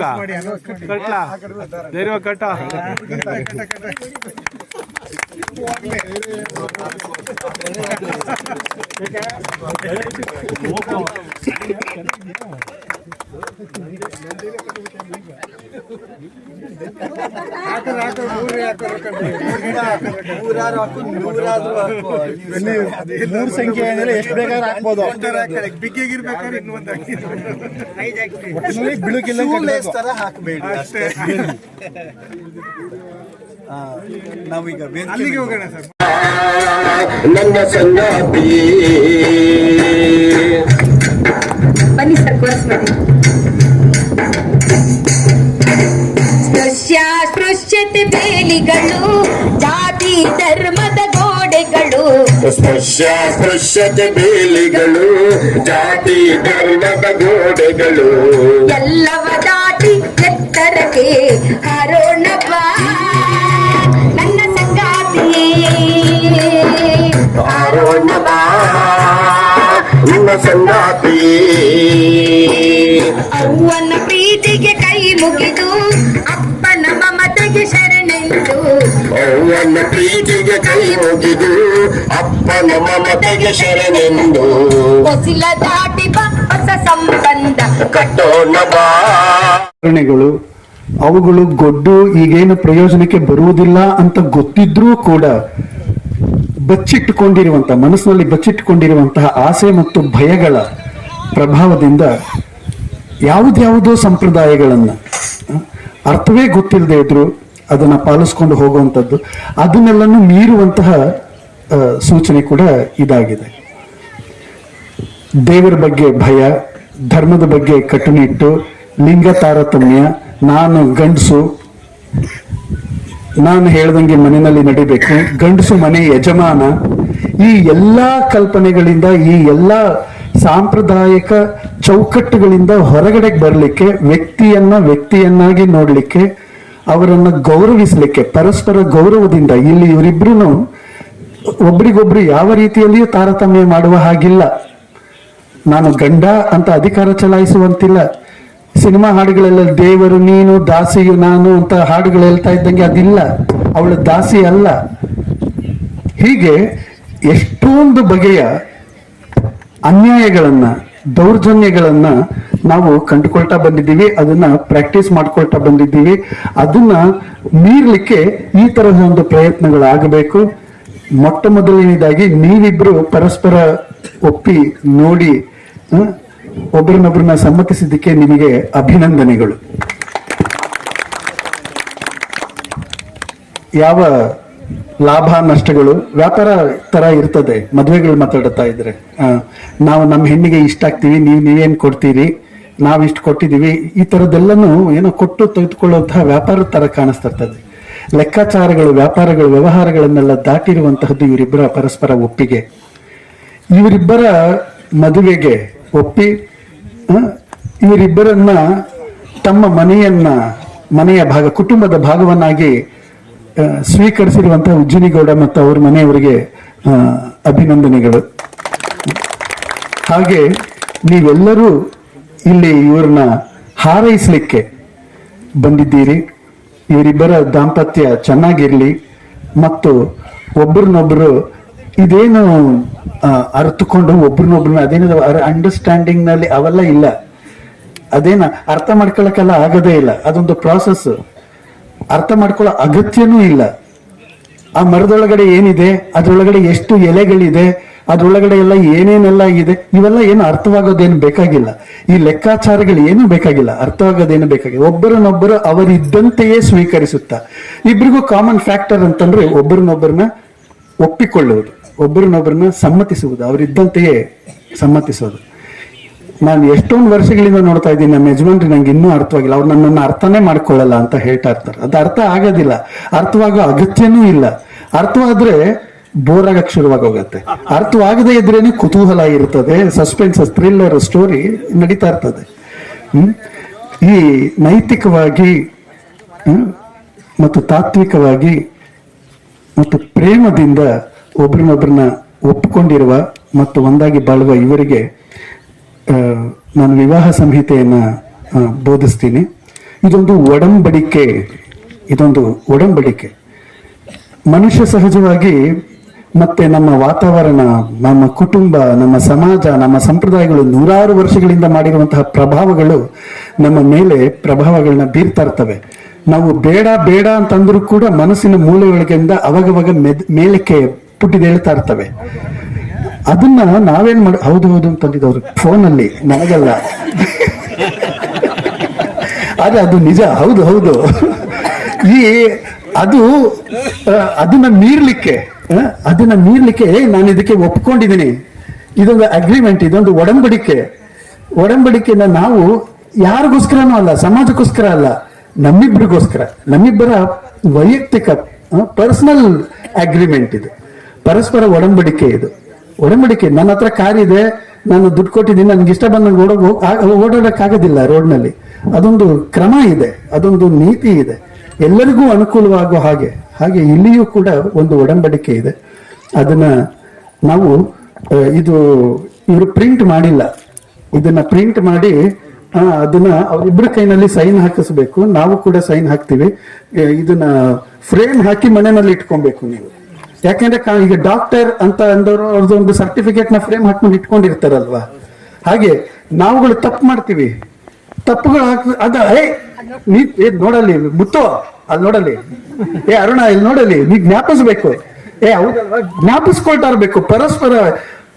ಆಗ್ತಾ ಇದೆ ಹಾ ಕಟ್ಟು ಮಗ ಕಟ್ಲ? ಧೈರ್ಯ ಕಟ್ಟ ಮೂರ್ ಸಂಖ್ಯೆ ಅಂದ್ರೆ ಎಷ್ಟು ಬೇಕಾದ್ರೂ ಹಾಕ್ಬೋದು ಬಿಗ್ಗಿಗಿರ್ಬೇಕಾದ್ರೆ ಇನ್ನೊಂದು ಒಟ್ಟಿನಲ್ಲಿ ಬಿಳುಕಿಲ್ಲ ತರ ಹಾಕಬೇಡಿ ಅಷ್ಟೇ ಆ, ನಾವೀಗ ಅಲ್ಲಿಗೆ ಹೋಗೋಣ ಸರ್ ನನ್ನ ಸಂಗಾತಿ ಬನ್ನಿ ಸರ್ ಕೋರ್ಸ್ ಮಾಡಿ ಬೇಲಿಗಳು ಜಾತಿ ಧರ್ಮದ ಗೋಡೆಗಳು. ಸ್ಪರ್ಶ ಸ್ಪರ್ಶದ ಬೇಲಿಗಳು ಜಾತಿ ಧರ್ಮದ ಗೋಡೆಗಳು. ಎಲ್ಲವ ದಾಟಿ ಎತ್ತರಕ್ಕೆ ಹಾರೋಣ ನನ್ನ ಸಂಗಾತಿಯೇ ಆರೋಣ ಬಾ. ನನ್ನ ಸಂಗಾತಿ ಅವ್ವನ ಪ್ರೀತಿಗೆ ಕೈ ಮುಗಿದು ಅವನ ಪ್ರೀತಿಗೆ ಕೈ ಮುಗಿದು ಅಪ್ಪನ ಮಮತೆಗೆ ಶರಣೆಂದು. ಹೊಸಿಲ ದಾಟಿ ಬಾ ಹೊಸ ಸಂಬಂಧ. ಕಟ್ಟೋಣ ಅವುಗಳು ಗೊಡ್ಡು ಈಗೇನು ಪ್ರಯೋಜನಕ್ಕೆ ಬರುವುದಿಲ್ಲ ಅಂತ ಗೊತ್ತಿದ್ರೂ ಕೂಡ ಬಚ್ಚಿಟ್ಟುಕೊಂಡಿರುವಂತಹ ಮನಸ್ಸಿನಲ್ಲಿ ಬಚ್ಚಿಟ್ಟುಕೊಂಡಿರುವಂತಹ ಆಸೆ ಮತ್ತು ಭಯಗಳ ಪ್ರಭಾವದಿಂದ ಯಾವುದ್ಯಾವುದೋ ಸಂಪ್ರದಾಯಗಳನ್ನ ಅರ್ಥವೇ ಗೊತ್ತಿಲ್ಲದೆ ಇದ್ರು ಅದನ್ನ ಪಾಲಿಸ್ಕೊಂಡು ಹೋಗುವಂಥದ್ದು, ಅದನ್ನೆಲ್ಲನೂ ಮೀರುವಂತಹ ಸೂಚನೆ ಕೂಡ ಇದಾಗಿದೆ. ದೇವರ ಬಗ್ಗೆ ಭಯ, ಧರ್ಮದ ಬಗ್ಗೆ ಕಟ್ಟುನಿಟ್ಟು, ಲಿಂಗ ತಾರತಮ್ಯ, ನಾನು ಗಂಡಸು, ನಾನು ಹೇಳ್ದಂಗೆ ಮನೆಯಲ್ಲಿ ನಡಿಬೇಕು, ಗಂಡಸು ಮನೆ ಯಜಮಾನ, ಈ ಎಲ್ಲಾ ಕಲ್ಪನೆಗಳಿಂದ, ಈ ಎಲ್ಲಾ ಸಾಂಪ್ರದಾಯಿಕ ಚೌಕಟ್ಟುಗಳಿಂದ ಹೊರಗಡೆಗೆ ಬರಲಿಕ್ಕೆ, ವ್ಯಕ್ತಿಯನ್ನ ವ್ಯಕ್ತಿಯನ್ನಾಗಿ ನೋಡ್ಲಿಕ್ಕೆ ಅವರನ್ನ ಗೌರವಿಸಲಿಕ್ಕೆ, ಪರಸ್ಪರ ಗೌರವದಿಂದ ಇಲ್ಲಿ ಇವರಿಬ್ರು ಒಬ್ರಿಗೊಬ್ರು ಯಾವ ರೀತಿಯಲ್ಲಿಯೂ ತಾರತಮ್ಯ ಮಾಡುವ ಹಾಗಿಲ್ಲ. ನಾನು ಗಂಡ ಅಂತ ಅಧಿಕಾರ ಚಲಾಯಿಸುವಂತಿಲ್ಲ. ಸಿನಿಮಾ ಹಾಡುಗಳೆಲ್ಲ ದೇವರು, ನೀನು, ದಾಸಿಯು, ನಾನು ಅಂತ ಹಾಡುಗಳು ಹೇಳ್ತಾ ಇದ್ದಂಗೆ ಅದಿಲ್ಲ. ಅವಳ ದಾಸಿ ಅಲ್ಲ. ಹೀಗೆ ಎಷ್ಟೊಂದು ಬಗೆಯ ಅನ್ಯಾಯಗಳನ್ನ ದೌರ್ಜನ್ಯಗಳನ್ನ ನಾವು ಕಂಡುಕೊಳ್ತಾ ಬಂದಿದ್ದೀವಿ, ಅದನ್ನ ಪ್ರಾಕ್ಟೀಸ್ ಮಾಡ್ಕೊಳ್ತಾ ಬಂದಿದ್ದೀವಿ. ಅದನ್ನ ಮೀರ್ಲಿಕ್ಕೆ ಈ ತರಹದ ಒಂದು ಪ್ರಯತ್ನಗಳಾಗಬೇಕು. ಮೊಟ್ಟ ಮೊದಲನೇದಾಗಿ ನೀವಿಬ್ರು ಪರಸ್ಪರ ಒಪ್ಪಿ ನೋಡಿ ಒಬ್ರನ್ನೊಬ್ರನ್ನ ಸಮ್ಮತಿಸಿದ್ದಕ್ಕೆ ನಿಮಗೆ ಅಭಿನಂದನೆಗಳು. ಯಾವ ಲಾಭ ನಷ್ಟಗಳು ವ್ಯಾಪಾರ ತರ ಇರ್ತದೆ. ಮದುವೆಗಳು ಮಾತಾಡುತ್ತಾ ಇದ್ರೆ. ನಾವು ನಮ್ಮ ಹೆಣ್ಣಿಗೆ ಇಷ್ಟ ಆಗ್ತೀವಿ, ನೀವು ನೀವೇನ್ ಕೊಡ್ತೀರಿ, ನಾವು ಇಷ್ಟು ಕೊಟ್ಟಿದೀವಿ ಈ ಥರದ್ದೆಲ್ಲನೂ ಏನೋ ಕೊಟ್ಟು ತೆಗೆದುಕೊಳ್ಳುವಂತಹ ವ್ಯಾಪಾರದ ತರ ಕಾಣಿಸ್ತಿರ್ತದೆ. ಲೆಕ್ಕಾಚಾರಗಳು, ವ್ಯಾಪಾರಗಳು, ವ್ಯವಹಾರಗಳನ್ನೆಲ್ಲ ದಾಟಿರುವಂತಹದ್ದು ಇವರಿಬ್ಬರ ಪರಸ್ಪರ ಒಪ್ಪಿಗೆ. ಇವರಿಬ್ಬರ ಮದುವೆಗೆ ಒಪ್ಪಿ ಇವರಿಬ್ಬರನ್ನ ತಮ್ಮ ಮನೆಯನ್ನ, ಮನೆಯ ಭಾಗ, ಕುಟುಂಬದ ಭಾಗವನ್ನಾಗಿ ಸ್ವೀಕರಿಸಿರುವಂತಹ ಉಜ್ಜಿನಿಗೌಡ ಮತ್ತು ಅವ್ರ ಮನೆಯವರಿಗೆ ಅಭಿನಂದನೆಗಳು. ಹಾಗೆ ನೀವೆಲ್ಲರೂ ಇಲ್ಲಿ ಇವ್ರನ್ನ ಹಾರೈಸಲಿಕ್ಕೆ ಬಂದಿದ್ದೀರಿ. ಇವರಿಬ್ಬರ ದಾಂಪತ್ಯ ಚೆನ್ನಾಗಿರ್ಲಿ ಮತ್ತು ಒಬ್ರನ್ನೊಬ್ರು ಇದೇನು ಅರ್ಥಕೊಂಡು ಒಬ್ರನ್ನೊಬ್ರನ್ನ ಅಂಡರ್ಸ್ಟ್ಯಾಂಡಿಂಗ್ನಲ್ಲಿ ಅವೆಲ್ಲ ಇಲ್ಲ. ಅದೇನ ಅರ್ಥ ಮಾಡ್ಕೊಳಕ್ಕೆಲ್ಲ ಆಗದೇ ಇಲ್ಲ. ಅದೊಂದು ಪ್ರಾಸೆಸ್ ಅರ್ಥ ಮಾಡ್ಕೊಳ್ಳೋ ಅಗತ್ಯನೂ ಇಲ್ಲ. ಆ ಮರದೊಳಗಡೆ ಏನಿದೆ? ಅದ್ರೊಳಗಡೆ ಎಷ್ಟು ಎಲೆಗಳಿದೆ? ಅದ್ರೊಳಗಡೆ ಎಲ್ಲ ಏನೇನೆಲ್ಲ ಇದೆ? ಇವೆಲ್ಲ ಏನು ಅರ್ಥವಾಗೋದೇನು ಬೇಕಾಗಿಲ್ಲ. ಈ ಲೆಕ್ಕಾಚಾರಗಳು ಏನೂ ಬೇಕಾಗಿಲ್ಲ. ಅರ್ಥವಾಗೋದೇನು ಬೇಕಾಗಿಲ್ಲ. ಒಬ್ಬರನ್ನೊಬ್ಬರು ಅವರಿದ್ದಂತೆಯೇ ಸ್ವೀಕರಿಸುತ್ತಾ. ಇಬ್ಬರಿಗೂ ಕಾಮನ್ ಫ್ಯಾಕ್ಟರ್ ಅಂತಂದ್ರೆ ಒಬ್ಬರನ್ನೊಬ್ಬರನ್ನ ಒಪ್ಪಿಕೊಳ್ಳುವುದು. ಒಬ್ಬರನ್ನೊಬ್ಬರನ್ನ ಸಮ್ಮತಿಸುವುದು. ಅವರಿದ್ದಂತೆಯೇ ಸಮ್ಮತಿಸೋದು. ನಾನು ಎಷ್ಟೊಂದು ವರ್ಷಗಳಿಂದ ನೋಡ್ತಾ ಇದ್ದೀನಿ, ನಮ್ಮ ಯಜಮಾನ್ರಿ ನಂಗೆ ಇನ್ನೂ ಅರ್ಥವಾಗಿಲ್ಲ. ಅವ್ರು ನನ್ನನ್ನು ಅರ್ಥನೇ ಮಾಡ್ಕೊಳ್ಳಲ್ಲ ಅಂತ ಹೇಳ್ತಾ ಇರ್ತಾರೆ. ಅದು ಅರ್ಥ ಆಗೋದಿಲ್ಲ. ಅರ್ಥವಾಗೋ ಅಗತ್ಯನೂ ಇಲ್ಲ. ಅರ್ಥವಾದ್ರೆ ಬೋರ್ ಆಗಕ್ ಶುರುವಾಗಿ ಹೋಗುತ್ತೆ. ಅರ್ಥವಾಗದೇ ಇದ್ರೇನೆ ಕುತೂಹಲ ಇರ್ತದೆ ಸಸ್ಪೆನ್ಸ್ ಥ್ರಿಲ್ಲರ್ ಸ್ಟೋರಿ ನಡೀತಾ ಇರ್ತದೆ. ಈ ನೈತಿಕವಾಗಿ ಮತ್ತು ತಾತ್ವಿಕವಾಗಿ ಮತ್ತು ಪ್ರೇಮದಿಂದ ಒಬ್ರನ್ನೊಬ್ರನ್ನ ಒಪ್ಪಿಕೊಂಡಿರುವ ಮತ್ತು ಒಂದಾಗಿ ಬಾಳುವ ಇವರಿಗೆ ನಾನು ವಿವಾಹ ಸಂಹಿತೆಯನ್ನ ಬೋಧಿಸ್ತೀನಿ. ಇದೊಂದು ಒಡಂಬಡಿಕೆ ಇದೊಂದು ಒಡಂಬಡಿಕೆ. ಮನುಷ್ಯ ಸಹಜವಾಗಿ ಮತ್ತೆ ನಮ್ಮ ವಾತಾವರಣ, ನಮ್ಮ ಕುಟುಂಬ, ನಮ್ಮ ಸಮಾಜ, ನಮ್ಮ ಸಂಪ್ರದಾಯಗಳು ನೂರಾರು ವರ್ಷಗಳಿಂದ ಮಾಡಿರುವಂತಹ ಪ್ರಭಾವಗಳು ನಮ್ಮ ಮೇಲೆ ಪ್ರಭಾವಗಳನ್ನ ಬೀರ್ತಾ ಇರ್ತವೆ. ನಾವು ಬೇಡ ಬೇಡ ಅಂತಂದ್ರೂ ಕೂಡ ಮನಸ್ಸಿನ ಮೂಲೆಯೊಳಗಿಂದ ಅವಾಗವಾಗ ಮೇಲಕ್ಕೆ ಪುಟ್ಟಿದೇಳ್ತಾ ಇರ್ತವೆ. ಅದನ್ನ ನಾವೇನ್ ಮಾಡ, ಹೌದು ಹೌದು ಅಂತಂದಿದ್ದವ್ರು ಫೋನಲ್ಲಿ, ನನಗಲ್ಲ. ಆದ್ರೆ ಅದು ನಿಜ, ಹೌದು ಹೌದು. ಈ, ಅದು ಅದನ್ನ ಮೀರ್ಲಿಕ್ಕೆ ಅದನ್ನ ಮೀರ್ಲಿಕ್ಕೆ ನಾನು ಇದಕ್ಕೆ ಒಪ್ಕೊಂಡಿದ್ದೀನಿ. ಇದೊಂದು ಅಗ್ರಿಮೆಂಟ್ ಇದೊಂದು ಒಡಂಬಡಿಕೆ. ಒಡಂಬಡಿಕೆನ ನಾವು ಯಾರಿಗೋಸ್ಕರನೂ ಅಲ್ಲ, ಸಮಾಜಕ್ಕೋಸ್ಕರ ಅಲ್ಲ, ನಮ್ಮಿಬ್ಬರಿಗೋಸ್ಕರ. ನಮ್ಮಿಬ್ಬರ ವೈಯಕ್ತಿಕ ಪರ್ಸನಲ್ ಅಗ್ರಿಮೆಂಟ್ ಇದು. ಪರಸ್ಪರ ಒಡಂಬಡಿಕೆ ಇದು. ಒಡಂಬಡಿಕೆ, ನನ್ನ ಹತ್ರ ಕಾರ್ ಇದೆ ನಾನು ದುಡ್ಡು ಕೊಟ್ಟಿದ್ದೀನಿ, ನನ್ಗೆ ಇಷ್ಟ ಬಂದಂಗೆ ಓಡೋ ಓಡಾಡೋಕ್ಕಾಗೋದಿಲ್ಲ ರೋಡ್ನಲ್ಲಿ. ಅದೊಂದು ಕ್ರಮ ಇದೆ, ಅದೊಂದು ನೀತಿ ಇದೆ. ಎಲ್ಲರಿಗೂ ಅನುಕೂಲವಾಗುವ ಹಾಗೆ ಹಾಗೆ ಇಲ್ಲಿಯೂ ಕೂಡ ಒಂದು ಒಡಂಬಡಿಕೆ ಇದೆ. ಅದನ್ನ ನಾವು ಇದು ಇವರು ಪ್ರಿಂಟ್ ಮಾಡಿಲ್ಲ. ಇದನ್ನ ಪ್ರಿಂಟ್ ಮಾಡಿ ಅದನ್ನ ಅವರಿಬ್ಬರ ಕೈನಲ್ಲಿ ಸೈನ್ ಹಾಕಿಸ್ಬೇಕು. ನಾವು ಕೂಡ ಸೈನ್ ಹಾಕ್ತಿವಿ. ಇದನ್ನ ಫ್ರೇಮ್ ಹಾಕಿ ಮನೆಯಲ್ಲಿ ಇಟ್ಕೊಬೇಕು ನೀವು. ಯಾಕೆಂದ್ರೆ ಈಗ ಡಾಕ್ಟರ್ ಅಂತ ಅಂದವರು ಅವ್ರದ್ದು ಒಂದು ಸರ್ಟಿಫಿಕೇಟ್ನ ಫ್ರೇಮ್ ಹಾಕೊಂಡು ಇಟ್ಕೊಂಡಿರ್ತಾರಲ್ವಾ? ಹಾಗೆ ನಾವುಗಳು ತಪ್ಪು ಮಾಡ್ತೀವಿ. ತಪ್ಪುಗಳು ಅದ, ಏ, ನೀ ನೋಡಲಿ ಮುತ್ತೋ ಅಲ್ಲಿ ನೋಡಲಿ ಏ, ಅರುಣ ಇಲ್ಲಿ ನೋಡಲಿ ನೀ ಜ್ಞಾಪಿಸ್ಬೇಕು. ಏ, ಹೌದಲ್ವಾ? ಜ್ಞಾಪಿಸ್ಕೊಳ್ತಾ ಇರ್ಬೇಕು ಪರಸ್ಪರ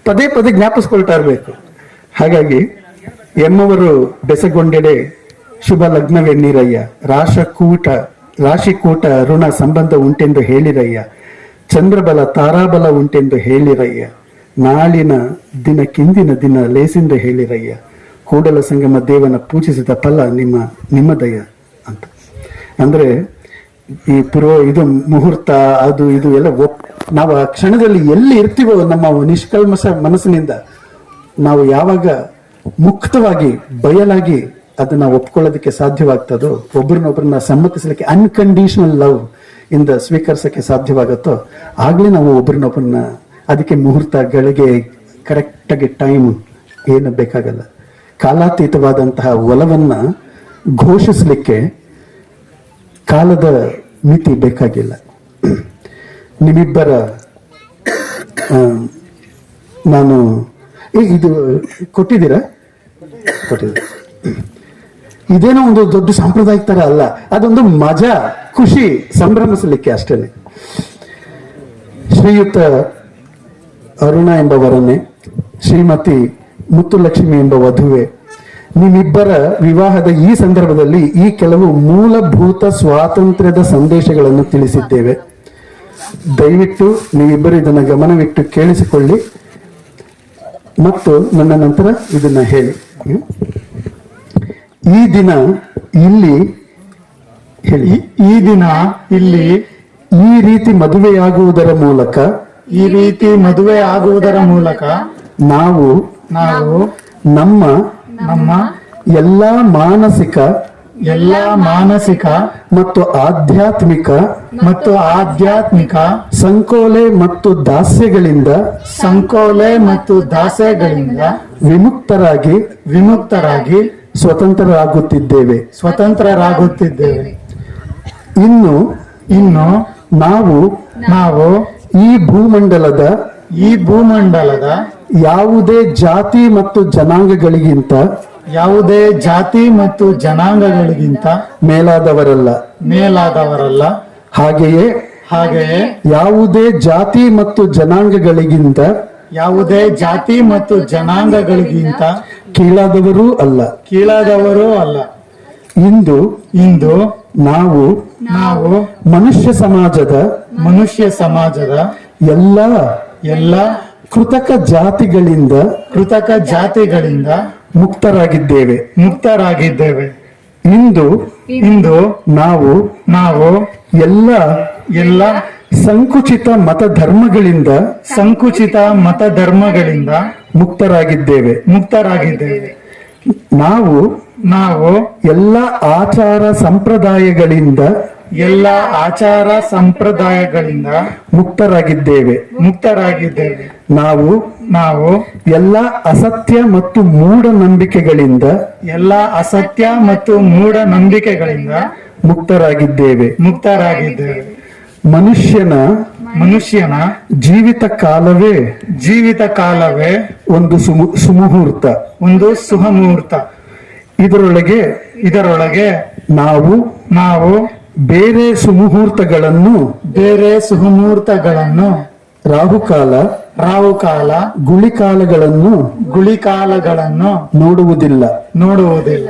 ಪದೇ ಪದೇ ಜ್ಞಾಪಿಸ್ಕೊಳ್ತಾ ಇರ್ಬೇಕು ಹಾಗಾಗಿ, ಎಮ್ಮವರು ಬೆಸಗೊಂಡೆಡೆ ಶುಭ ಲಗ್ನವೆನ್ನೀರಯ್ಯ. ರಾಶಕೂಟ, ರಾಶಿಕೂಟ ಋಣ ಸಂಬಂಧ ಉಂಟೆಂದು ಹೇಳಿರಯ್ಯ. ಚಂದ್ರಬಲ ತಾರಾಬಲ ಉಂಟೆಂದು ಹೇಳಿರಯ್ಯ. ನಾಳಿನ ದಿನಕ್ಕಿಂದಿನ ದಿನ ಲೇಸಿಂದ ಹೇಳಿರಯ್ಯ. ಕೂಡಲ ಸಂಗಮ ದೇವನ ಪೂಜಿಸಿದ ಫಲ ನಿಮ್ಮ ನಿಮ್ಮ ದಯ ಅಂತ. ಅಂದ್ರೆ ಈ ಪುರೋ, ಇದು ಮುಹೂರ್ತ, ಅದು, ಇದು ಎಲ್ಲ ನಾವು ಆ ಕ್ಷಣದಲ್ಲಿ ಎಲ್ಲಿ ಇರ್ತೀವೋ ನಮ್ಮ ನಿಷ್ಕಲ್ಮಶ ಮನಸ್ಸಿನಿಂದ ನಾವು ಯಾವಾಗ ಮುಕ್ತವಾಗಿ, ಬಯಲಾಗಿ ಅದನ್ನ ಒಪ್ಕೊಳ್ಳೋದಕ್ಕೆ ಸಾಧ್ಯವಾಗ್ತದೋ, ಒಬ್ರನ್ನೊಬ್ರನ್ನ ಸಮ್ಮತಿಸಲಿಕ್ಕೆ ಅನ್ಕಂಡೀಷನಲ್ ಲವ್ ಇಂದ ಸ್ವೀಕರಿಸಕ್ಕೆ ಸಾಧ್ಯವಾಗುತ್ತೋ, ಆಗಲೇ ನಾವು ಒಬ್ಬರನ್ನೊಬ್ಬರನ್ನ ಅದಕ್ಕೆ ಮುಹೂರ್ತ, ಗಳಿಗೆ ಕರೆಕ್ಟಾಗಿ ಟೈಮ್ ಏನು ಬೇಕಾಗಲ್ಲ. ಕಾಲಾತೀತವಾದಂತಹ ಒಲವನ್ನು ಘೋಷಿಸಲಿಕ್ಕೆ ಕಾಲದ ಮಿತಿ ಬೇಕಾಗಿಲ್ಲ. ನಿಮ್ಮಿಬ್ಬರ ನಾನು ಇದು ಕೊಟ್ಟಿದ್ದೀರಾ? ಕೊಟ್ಟಿದ್ದೀರಾ. ಇದೇನೋ ಒಂದು ದೊಡ್ಡ ಸಾಂಪ್ರದಾಯಿಕ ತರ ಅಲ್ಲ, ಅದೊಂದು ಮಜಾ, ಖುಷಿ ಸಂಭ್ರಮಿಸಲಿಕ್ಕೆ ಅಷ್ಟೇನೆ ಶ್ರೀಯುತ ಅರುಣ ಎಂಬವರನ್ನೇ, ಶ್ರೀಮತಿ ಮುತ್ತುಲಕ್ಷ್ಮಿ ಎಂಬ ವಧುವೆ, ನಿಮ್ಮಿಬ್ಬರ ವಿವಾಹದ ಈ ಸಂದರ್ಭದಲ್ಲಿ ಈ ಕೆಲವು ಮೂಲಭೂತ ಸ್ವಾತಂತ್ರ್ಯದ ಸಂದೇಶಗಳನ್ನು ತಿಳಿಸಿದ್ದೇವೆ ದಯವಿಟ್ಟು ನೀವಿಬ್ಬರು ಇದನ್ನು ಗಮನವಿಟ್ಟು ಕೇಳಿಸಿಕೊಳ್ಳಿ ಮತ್ತು ನನ್ನ ನಂತರ ಇದನ್ನ ಹೇಳಿ? ಈ ದಿನ ಇಲ್ಲಿ ಹೇಳಿ. ಈ ದಿನ ಇಲ್ಲಿ ಈ ರೀತಿ ಮದುವೆಯಾಗುವುದರ ಮೂಲಕ ಈ ರೀತಿ ಮದುವೆ ಆಗುವುದರ ಮೂಲಕ ನಾವು ನಾವು ನಮ್ಮ ನಮ್ಮ ಎಲ್ಲಾ ಮಾನಸಿಕ ಎಲ್ಲ ಮಾನಸಿಕ ಮತ್ತು ಆಧ್ಯಾತ್ಮಿಕ ಮತ್ತು ಆಧ್ಯಾತ್ಮಿಕ ಸಂಕೋಲೆ ಮತ್ತು ದಾಸ್ಯಗಳಿಂದ ಸಂಕೋಲೆ ಮತ್ತು ದಾಸ್ಯಗಳಿಂದ ವಿಮುಕ್ತರಾಗಿ ವಿಮುಕ್ತರಾಗಿ ಸ್ವತಂತ್ರರಾಗುತ್ತಿದ್ದೇವೆ. ಸ್ವತಂತ್ರರಾಗುತ್ತಿದ್ದೇವೆ. ಇನ್ನು ಇನ್ನು ನಾವು ನಾವು ಈ ಭೂಮಂಡಲದ ಈ ಭೂಮಂಡಲದ ಯಾವುದೇ ಜಾತಿ ಮತ್ತು ಜನಾಂಗಗಳಿಗಿಂತ ಯಾವುದೇ ಜಾತಿ ಮತ್ತು ಜನಾಂಗಗಳಿಗಿಂತ ಮೇಲಾದವರಲ್ಲ. ಮೇಲಾದವರಲ್ಲ. ಹಾಗೆಯೇ ಹಾಗೆಯೇ ಯಾವುದೇ ಜಾತಿ ಮತ್ತು ಜನಾಂಗಗಳಿಗಿಂತ ಯಾವುದೇ ಜಾತಿ ಮತ್ತು ಜನಾಂಗಗಳಿಗಿಂತ ಕೀಳಾದವರೂ ಅಲ್ಲ. ಕೀಳಾದವರೂ ಅಲ್ಲ. ಇಂದು ಇಂದು ನಾವು ನಾವು ಮನುಷ್ಯ ಸಮಾಜದ ಮನುಷ್ಯ ಸಮಾಜದ ಎಲ್ಲ ಎಲ್ಲ ಕೃತಕ ಜಾತಿಗಳಿಂದ ಕೃತಕ ಜಾತಿಗಳಿಂದ ಮುಕ್ತರಾಗಿದ್ದೇವೆ. ಮುಕ್ತರಾಗಿದ್ದೇವೆ. ಇಂದು ಇಂದು ನಾವು ನಾವು ಎಲ್ಲ ಎಲ್ಲ ಸಂಕುಚಿತ ಮತಧರ್ಮಗಳಿಂದ ಸಂಕುಚಿತ ಮತಧರ್ಮಗಳಿಂದ ಮುಕ್ತರಾಗಿದ್ದೇವೆ. ಮುಕ್ತರಾಗಿದ್ದೇವೆ. ನಾವು ನಾವು ಎಲ್ಲ ಆಚಾರ ಸಂಪ್ರದಾಯಗಳಿಂದ ಎಲ್ಲ ಆಚಾರ ಸಂಪ್ರದಾಯಗಳಿಂದ ಮುಕ್ತರಾಗಿದ್ದೇವೆ. ಮುಕ್ತರಾಗಿದ್ದೇವೆ. ನಾವು ನಾವು ಎಲ್ಲ ಅಸತ್ಯ ಮತ್ತು ಮೂಢನಂಬಿಕೆಗಳಿಂದ ಎಲ್ಲ ಅಸತ್ಯ ಮತ್ತು ಮೂಢ ನಂಬಿಕೆಗಳಿಂದ ಮುಕ್ತರಾಗಿದ್ದೇವೆ. ಮುಕ್ತರಾಗಿದ್ದೇವೆ. ಮನುಷ್ಯನ ಮನುಷ್ಯನ ಜೀವಿತ ಕಾಲವೇ ಜೀವಿತ ಕಾಲವೇ ಒಂದು ಸುಮು ಸುಮುಹೂರ್ತ. ಒಂದು ಸುಹಮುಹೂರ್ತ ಇದರೊಳಗೆ ಇದರೊಳಗೆ ನಾವು ನಾವು ಬೇರೆ ಸುಮುಹೂರ್ತಗಳನ್ನು ಬೇರೆ ಸುಹಮೂರ್ತಗಳನ್ನು ರಾಹುಕಾಲ ರಾಹುಕಾಲ ಗುಳಿಕಾಲಗಳನ್ನು ಗುಳಿಕಾಲಗಳನ್ನು ನೋಡುವುದಿಲ್ಲ. ನೋಡುವುದಿಲ್ಲ.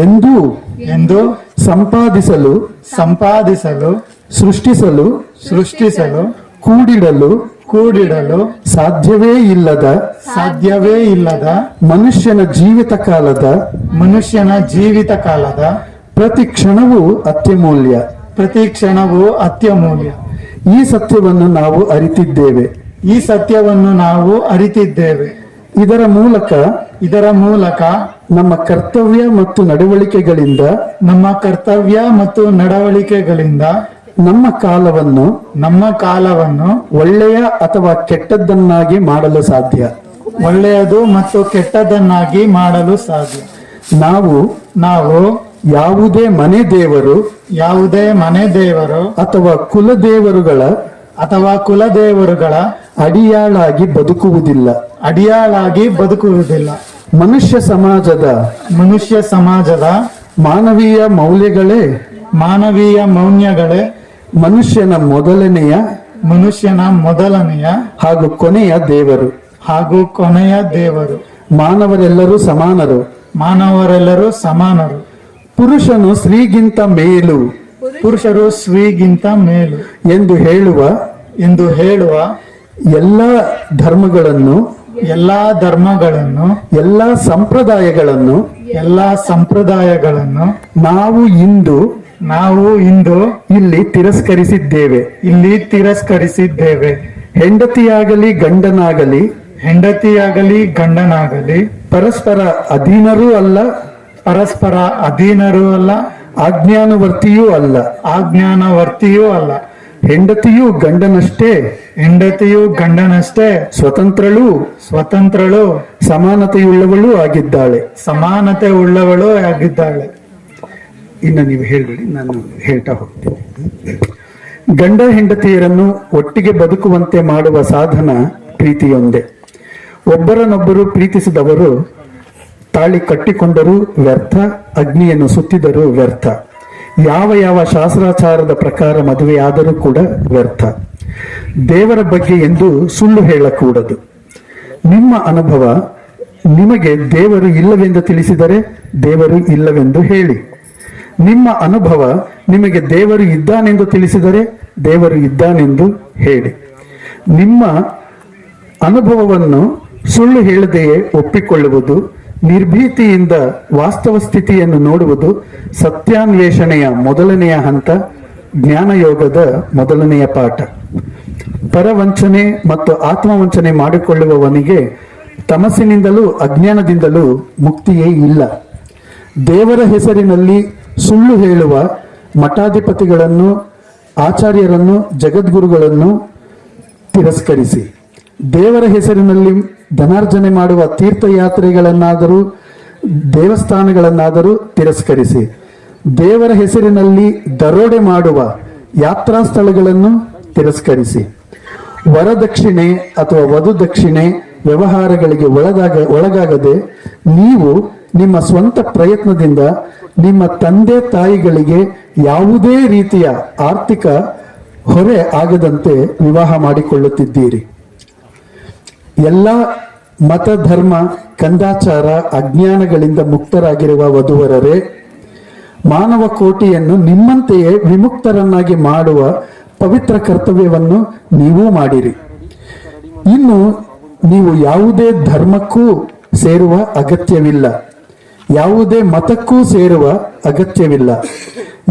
ಎಂದು ಎಂದು ಸಂಪಾದಿಸಲು ಸಂಪಾದಿಸಲು ಸೃಷ್ಟಿಸಲು ಸೃಷ್ಟಿಸಲು ಕೂಡಿಡಲು ಕೂಡಿಡಲು ಸಾಧ್ಯವೇ ಇಲ್ಲದ ಸಾಧ್ಯವೇ ಇಲ್ಲದ ಮನುಷ್ಯನ ಜೀವಿತ ಕಾಲದ ಮನುಷ್ಯನ ಜೀವಿತ ಕಾಲದ ಪ್ರತಿ ಕ್ಷಣವೂ ಅತ್ಯಮೂಲ್ಯ. ಪ್ರತಿ ಕ್ಷಣವೂ ಅತ್ಯಮೂಲ್ಯ. ಈ ಸತ್ಯವನ್ನು ನಾವು ಅರಿತಿದ್ದೇವೆ. ಈ ಸತ್ಯವನ್ನು ನಾವು ಅರಿತಿದ್ದೇವೆ. ಇದರ ಮೂಲಕ ಇದರ ಮೂಲಕ ನಮ್ಮ ಕರ್ತವ್ಯ ಮತ್ತು ನಡವಳಿಕೆಗಳಿಂದ ನಮ್ಮ ಕರ್ತವ್ಯ ಮತ್ತು ನಡವಳಿಕೆಗಳಿಂದ ನಮ್ಮ ಕಾಲವನ್ನು ನಮ್ಮ ಕಾಲವನ್ನು ಒಳ್ಳೆಯ ಅಥವಾ ಕೆಟ್ಟದ್ದನ್ನಾಗಿ ಮಾಡಲು ಸಾಧ್ಯ. ಒಳ್ಳೆಯದು ಮತ್ತು ಕೆಟ್ಟದನ್ನಾಗಿ ಮಾಡಲು ಸಾಧ್ಯ. ನಾವು ನಾವು ಯಾವುದೇ ಮನೆ ದೇವರು ಯಾವುದೇ ಮನೆ ದೇವರು ಅಥವಾ ಕುಲದೇವರುಗಳ ಅಥವಾ ಕುಲದೇವರುಗಳ ಅಡಿಯಾಳಾಗಿ ಬದುಕುವುದಿಲ್ಲ. ಅಡಿಯಾಳಾಗಿ ಬದುಕುವುದಿಲ್ಲ. ಮನುಷ್ಯ ಸಮಾಜದ ಮನುಷ್ಯ ಸಮಾಜದ ಮಾನವೀಯ ಮೌಲ್ಯಗಳೇ? ಮಾನವೀಯ ಮೌಲ್ಯಗಳೇ? ಮನುಷ್ಯನ ಮೊದಲನೆಯ ಮನುಷ್ಯನ ಮೊದಲನೆಯ ಹಾಗೂ ಕೊನೆಯ ದೇವರು. ಹಾಗೂ ಕೊನೆಯ ದೇವರು. ಮಾನವರೆಲ್ಲರೂ ಸಮಾನರು. ಮಾನವರೆಲ್ಲರೂ ಸಮಾನರು. ಪುರುಷನು ಸ್ತ್ರೀಗಿಂತ ಮೇಲು. ಪುರುಷರು ಸ್ತ್ರೀಗಿಂತ ಮೇಲು. ಎಂದು ಹೇಳುವ ಎಂದು ಹೇಳುವ ಎಲ್ಲ ಧರ್ಮಗಳನ್ನು ಎಲ್ಲಾ ಧರ್ಮಗಳನ್ನು ಎಲ್ಲ ಸಂಪ್ರದಾಯಗಳನ್ನು ಎಲ್ಲ ಸಂಪ್ರದಾಯಗಳನ್ನು ನಾವು ಇಂದು ನಾವು ಇಂದು ಇಲ್ಲಿ ತಿರಸ್ಕರಿಸಿದ್ದೇವೆ. ಇಲ್ಲಿ ತಿರಸ್ಕರಿಸಿದ್ದೇವೆ. ಹೆಂಡತಿಯಾಗಲಿ ಗಂಡನಾಗಲಿ ಹೆಂಡತಿಯಾಗಲಿ ಗಂಡನಾಗಲಿ ಪರಸ್ಪರ ಅಧೀನರೂ ಅಲ್ಲ ಪರಸ್ಪರ ಅಧೀನರೂ ಅಲ್ಲ ಆಜ್ಞಾನವರ್ತಿಯೂ ಅಲ್ಲ. ಆಜ್ಞಾನವರ್ತಿಯೂ ಅಲ್ಲ. ಹೆಂಡತಿಯು ಗಂಡನಷ್ಟೇ. ಹೆಂಡತಿಯು ಗಂಡನಷ್ಟೇ. ಸ್ವತಂತ್ರಳು. ಸ್ವತಂತ್ರಳು. ಸಮಾನತೆಯುಳ್ಳವಳು ಆಗಿದ್ದಾಳೆ. ಸಮಾನತೆ ಉಳ್ಳವಳು ಆಗಿದ್ದಾಳೆ. ಇನ್ನು ನೀವು ಹೇಳಿಬಿಡಿ ನಾನು ಹೇಳ್ತಾ ಹೋಗ್ತೀನಿ. ಗಂಡ ಹೆಂಡತಿಯರನ್ನು ಒಟ್ಟಿಗೆ ಬದುಕುವಂತೆ ಮಾಡುವ ಸಾಧನ ಪ್ರೀತಿಯೊಂದೇ. ಒಬ್ಬರನ್ನೊಬ್ಬರು ಪ್ರೀತಿಸಿದವರು ತಾಳಿ ಕಟ್ಟಿಕೊಂಡರೂ ವ್ಯರ್ಥ ಅಗ್ನಿಯನ್ನು ಸುತ್ತಿದರೂ ವ್ಯರ್ಥ. ಯಾವ ಯಾವ ಶಾಸ್ತ್ರಾಚಾರದ ಪ್ರಕಾರ ಮದುವೆಯಾದರೂ ಕೂಡ ವ್ಯರ್ಥ. ದೇವರ ಬಗ್ಗೆ ಎಂದು ಸುಳ್ಳು ಹೇಳಕೂಡದು. ನಿಮ್ಮ ಅನುಭವ ನಿಮಗೆ ದೇವರು ಇಲ್ಲವೆಂದು ತಿಳಿಸಿದರೆ ದೇವರು ಇಲ್ಲವೆಂದು ಹೇಳಿ. ನಿಮ್ಮ ಅನುಭವ ನಿಮಗೆ ದೇವರು ಇದ್ದಾನೆಂದು ತಿಳಿಸಿದರೆ ದೇವರು ಇದ್ದಾನೆಂದು ಹೇಳಿ. ನಿಮ್ಮ ಅನುಭವವನ್ನು ಸುಳ್ಳು ಹೇಳದೆಯೇ ಒಪ್ಪಿಕೊಳ್ಳುವುದು ನಿರ್ಭೀತಿಯಿಂದ ವಾಸ್ತವ ಸ್ಥಿತಿಯನ್ನು ನೋಡುವುದು ಸತ್ಯಾನ್ವೇಷಣೆಯ ಮೊದಲನೆಯ ಹಂತ, ಜ್ಞಾನಯೋಗದ ಮೊದಲನೆಯ ಪಾಠ. ಪರವಂಚನೆ ಮತ್ತು ಆತ್ಮವಂಚನೆ ಮಾಡಿಕೊಳ್ಳುವವನಿಗೆ ತಮಸ್ಸಿನಿಂದಲೂ ಅಜ್ಞಾನದಿಂದಲೂ ಮುಕ್ತಿಯೇ ಇಲ್ಲ. ದೇವರ ಹೆಸರಿನಲ್ಲಿ ಸುಳ್ಳು ಹೇಳುವ ಮಠಾಧಿಪತಿಗಳನ್ನು, ಆಚಾರ್ಯರನ್ನು, ಜಗದ್ಗುರುಗಳನ್ನು ತಿರಸ್ಕರಿಸಿ. ದೇವರ ಹೆಸರಿನಲ್ಲಿ ಧನಾರ್ಜನೆ ಮಾಡುವ ತೀರ್ಥಯಾತ್ರೆಗಳನ್ನಾದರೂ, ದೇವಸ್ಥಾನಗಳನ್ನಾದರೂ ತಿರಸ್ಕರಿಸಿ. ದೇವರ ಹೆಸರಿನಲ್ಲಿ ದರೋಡೆ ಮಾಡುವ ಯಾತ್ರಾ ಸ್ಥಳಗಳನ್ನು ತಿರಸ್ಕರಿಸಿ. ವರದಕ್ಷಿಣೆ ಅಥವಾ ವಧು ದಕ್ಷಿಣೆ ವ್ಯವಹಾರಗಳಿಗೆ ಒಳಗಾಗ, ಒಳಗಾಗದೆ ನೀವು ನಿಮ್ಮ ಸ್ವಂತ ಪ್ರಯತ್ನದಿಂದ ನಿಮ್ಮ ತಂದೆ ತಾಯಿಗಳಿಗೆ ಯಾವುದೇ ರೀತಿಯ ಆರ್ಥಿಕ ಹೊರೆ ಆಗದಂತೆ ವಿವಾಹ ಮಾಡಿಕೊಳ್ಳುತ್ತಿದ್ದೀರಿ. ಎಲ್ಲ ಮತ ಧರ್ಮ ಕಂದಾಚಾರ ಅಜ್ಞಾನಗಳಿಂದ ಮುಕ್ತರಾಗಿರುವ ವಧುವರರೇ, ಮಾನವ ಕೋಟಿಯನ್ನು ನಿಮ್ಮಂತೆಯೇ ವಿಮುಕ್ತರನ್ನಾಗಿ ಮಾಡುವ ಪವಿತ್ರ ಕರ್ತವ್ಯವನ್ನು ನೀವೂ ಮಾಡಿರಿ. ಇನ್ನು ನೀವು ಯಾವುದೇ ಧರ್ಮಕ್ಕೂ ಸೇರುವ ಅಗತ್ಯವಿಲ್ಲ. ಯಾವುದೇ ಮತಕ್ಕೂ ಸೇರುವ ಅಗತ್ಯವಿಲ್ಲ.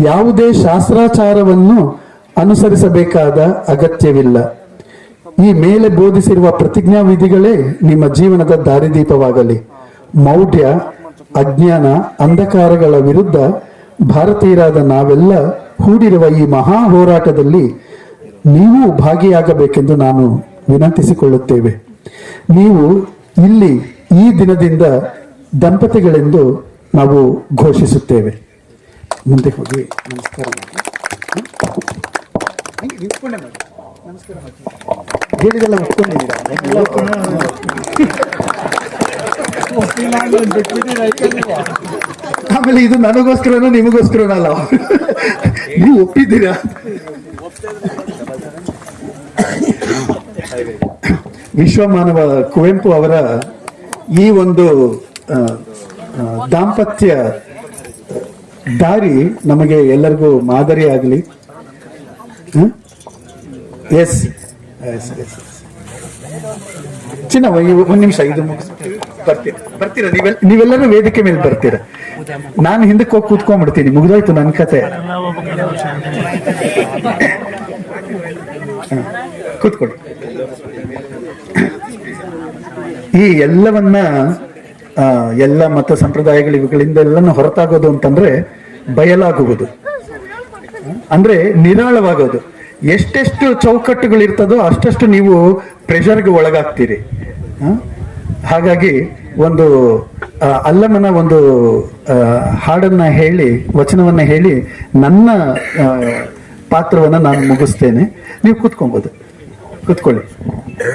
ಯಾವುದೇ ಶಾಸ್ತ್ರಾಚಾರವನ್ನು ಅನುಸರಿಸಬೇಕಾದ ಅಗತ್ಯವಿಲ್ಲ. ಈ ಮೇಲೆ ಬೋಧಿಸಿರುವ ಪ್ರತಿಜ್ಞಾ ವಿಧಿಗಳೇ ನಿಮ್ಮ ಜೀವನದ ದಾರಿದೀಪವಾಗಲಿ. ಮೌಢ್ಯ, ಅಜ್ಞಾನ, ಅಂಧಕಾರಗಳ ವಿರುದ್ಧ ಭಾರತೀಯರಾದ ನಾವೆಲ್ಲ ಹೂಡಿರುವ ಈ ಮಹಾ ಹೋರಾಟದಲ್ಲಿ ನೀವು ಭಾಗಿಯಾಗಬೇಕೆಂದು ನಾನು ವಿನಂತಿಸಿಕೊಳ್ಳುತ್ತೇವೆ. ನೀವು ಇಲ್ಲಿ ಈ ದಿನದಿಂದ ದಂಪತಿಗಳೆಂದು ನಾವು ಘೋಷಿಸುತ್ತೇವೆ. ಮುಂದೆ ಹೋಗಿ, ನಮಸ್ಕಾರ ಮಾಡಿ. ನಮಸ್ಕಾರ. ಆಮೇಲೆ ಇದು ನನಗೋಸ್ಕರನೋ ನಿಮಗೋಸ್ಕರನೋ ಅಲ್ಲ. ನೀವು ಒಪ್ಪಿದ್ದೀರಾ? ವಿಶ್ವಮಾನವ ಕುವೆಂಪು ಅವರ ಈ ಒಂದು ದಾಂಪತ್ಯ ದಾರಿ ನಮಗೆ ಎಲ್ಲರಿಗೂ ಮಾದರಿ ಆಗಲಿ ಎಸ್ ಎಸ್ ಎಸ್ ಚಿನ್ನ ಒಂದು ನಿಮಿಷ ಇದು ಬರ್ತೀರಾ? ಬರ್ತೀರಾ ನೀವೆಲ್ಲ ನೀವೆಲ್ಲರೂ ವೇದಿಕೆ ಮೇಲೆ ಬರ್ತೀರಾ? ನಾನು ಹಿಂದಕ್ಕೆ ಹೋಗಿ ಕೂತ್ಕೊಂಡ್ಬಿಡ್ತೀನಿ ಮುಗಿದೋಯ್ತು ನನ್ನ ಕತೆ. ಕೂತ್ಕೊಳ್ಳಿ. ಈ ಎಲ್ಲವನ್ನ ಎಲ್ಲ ಮತ ಸಂಪ್ರದಾಯಗಳು ಇವುಗಳಿಂದ ಎಲ್ಲನೂ ಹೊರತಾಗೋದು ಅಂತಂದ್ರೆ ಬಯಲಾಗುವುದು. ಅಂದ್ರೆ ನಿರಾಳವಾಗೋದು. ಎಷ್ಟೆಷ್ಟು ಚೌಕಟ್ಟುಗಳು ಇರ್ತದೋ ಅಷ್ಟಷ್ಟು ನೀವು ಪ್ರೆಷರ್ಗೆ ಒಳಗಾಗ್ತೀರಿ. ಹಾಗಾಗಿ ಒಂದು ಅಲ್ಲಮನ ಒಂದು ಹಾಡನ್ನು ಹೇಳಿ, ವಚನವನ್ನ ಹೇಳಿ ನನ್ನ ಪಾತ್ರವನ್ನು ಪಾತ್ರವನ್ನ ನಾನು ಮುಗಿಸ್ತೇನೆ. ನೀವು ಕೂತ್ಕೊಬೋದು. ಕೂತ್ಕೊಳ್ಳಿ.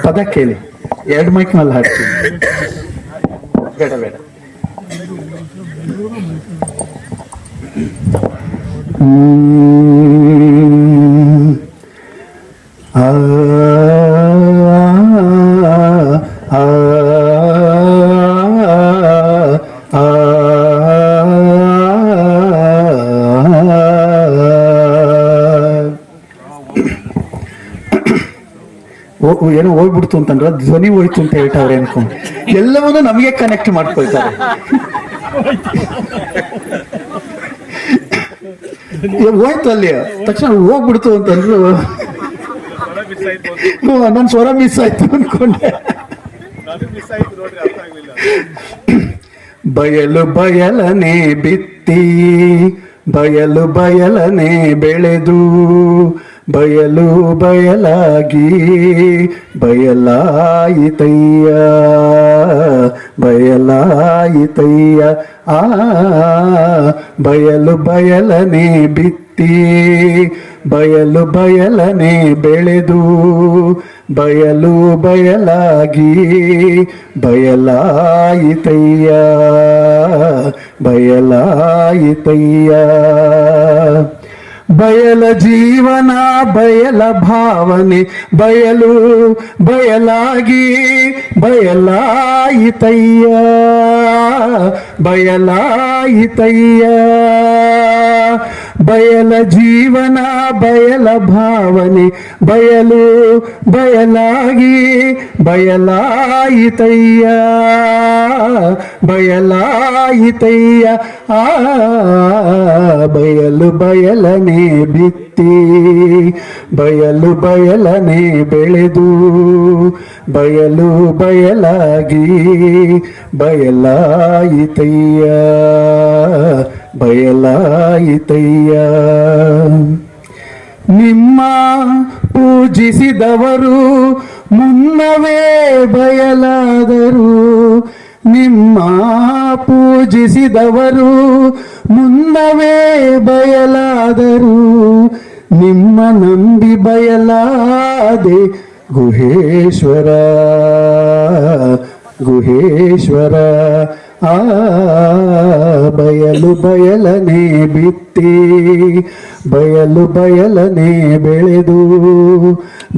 ಪದ ಕೇಳಿ. ಎರಡು ಮೈಕ್ ಮೇಲೆ ಹಾಡ್ತೀನಿ ಬೇಡ ಬೇಡ. ಹ್ಮ್. ಏನೋ ಹೋಗ್ಬಿಡ್ತು ಅಂತಂದ್ರೆ ಧ್ವನಿ ಹೋಯ್ತು ಅಂತ ಹೇಳ್ತಾವ್ರೆ ಅನ್ಕೊಂಡು. ಎಲ್ಲವನ್ನೂ ನಮಗೆ ಕನೆಕ್ಟ್ ಮಾಡ್ಕೊಳ್ತಾರೆ. ಹೋಯ್ತು ಅಲ್ಲಿ. ತಕ್ಷಣ ಹೋಗ್ಬಿಡ್ತು ಅಂತಂದ್ರು ನನ್ನ ಸ್ವರ ಮಿಸ್ ಆಯ್ತು ಅನ್ಕೊಂಡೆ. ಬಯಲು ಬಯಲನೆ ಬಿತ್ತಿ, ಬಯಲು ಬಯಲನೆ ಬೆಳೆದು ಬಯಲು ಬಯಲಾಗಿ ಬಯಲಾಯಿತಯ್ಯ ಬಯಲಾಯಿತಯ್ಯ ಆ ಬಯಲು ಬಯಲನೆ ಬಿತ್ತಿ ಬಯಲು ಬಯಲನೆ ಬೆಳೆದು ಬಯಲು ಬಯಲಾಗಿ ಬಯಲಾಯಿತಯ್ಯ ಬಯಲಾಯಿತಯ್ಯ ಬಯಲ ಜೀವನ ಬಯಲ ಭಾವನೆ ಬಯಲು ಬಯಲಾಗಿ ಬಯಲಾಯಿತಯ್ಯ ಬಯಲಾಯಿತಯ್ಯ ಬಯಲ ಜೀವನ ಬಯಲ ಭಾವನೆ ಬಯಲು ಬಯಲಾಗಿ ಬಯಲಾಯಿತಯ್ಯ ಬಯಲಾಯಿತಯ್ಯ ಆ ಬಯಲು ಬಯಲನೆ ಬಿತ್ತಿ. ಬಯಲು ಬಯಲನೆ ಬೆಳೆದು ಬಯಲು ಬಯಲಾಗಿ ಬಯಲಾಯಿತಯ್ಯ ಬಯಲಾಯಿತಯ್ಯ. ನಿಮ್ಮ ಪೂಜಿಸಿದವರು ಮುನ್ನವೇ ಬಯಲಾದರು ನಿಮ್ಮ ಪೂಜಿಸಿದವರು ಮುನ್ನವೇ ಬಯಲಾದರು ನಿಮ್ಮ ನಂಬಿ ಬಯಲಾದೆ ಗುಹೇಶ್ವರ ಗುಹೇಶ್ವರ ಆ ಬಯಲು ಬಯಲನೆ ಬಿತ್ತಿ ಬಯಲು ಬಯಲನೆ ಬೆಳೆದು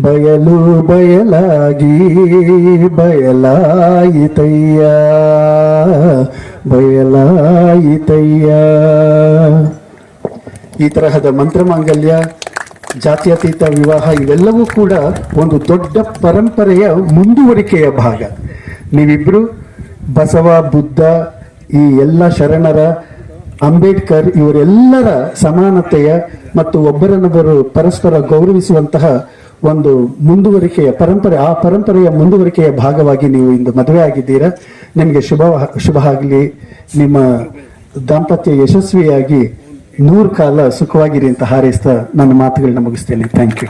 ಬಯಲು ಬಯಲಾಗಿ ಬಯಲಾಯಿತಯ್ಯ. ಬಯಲಾಯಿತಯ್ಯ. ಈ ತರಹದ ಮಂತ್ರಮಾಂಗಲ್ಯ ಜಾತ್ಯತೀತ ವಿವಾಹ ಇವೆಲ್ಲವೂ ಕೂಡ ಒಂದು ದೊಡ್ಡ ಪರಂಪರೆಯ ಮುಂದುವರಿಕೆಯ ಭಾಗ. ನೀವಿಬ್ಬರು ಬಸವ, ಬುದ್ಧ, ಈ ಎಲ್ಲ ಶರಣರ ಅಂಬೇಡ್ಕರ್ ಇವರೆಲ್ಲರ ಸಮಾನತೆಯ ಮತ್ತು ಒಬ್ಬರನ್ನೊಬ್ಬರು ಪರಸ್ಪರ ಗೌರವಿಸುವಂತಹ ಒಂದು ಮುಂದುವರಿಕೆಯ ಪರಂಪರೆ, ಆ ಪರಂಪರೆಯ ಮುಂದುವರಿಕೆಯ ಭಾಗವಾಗಿ ನೀವು ಇಂದು ಮದುವೆ ಆಗಿದ್ದೀರಾ? ನಿಮಗೆ ಶುಭ ಶುಭ ಆಗಲಿ. ನಿಮ್ಮ ದಾಂಪತ್ಯ ಯಶಸ್ವಿಯಾಗಿ ನೂರು ಕಾಲ ಸುಖವಾಗಿರಿ ಅಂತ ಹಾರೈಸ್ತಾ ನನ್ನ ಮಾತುಗಳನ್ನ ಮುಗಿಸ್ತೇನೆ. Thank you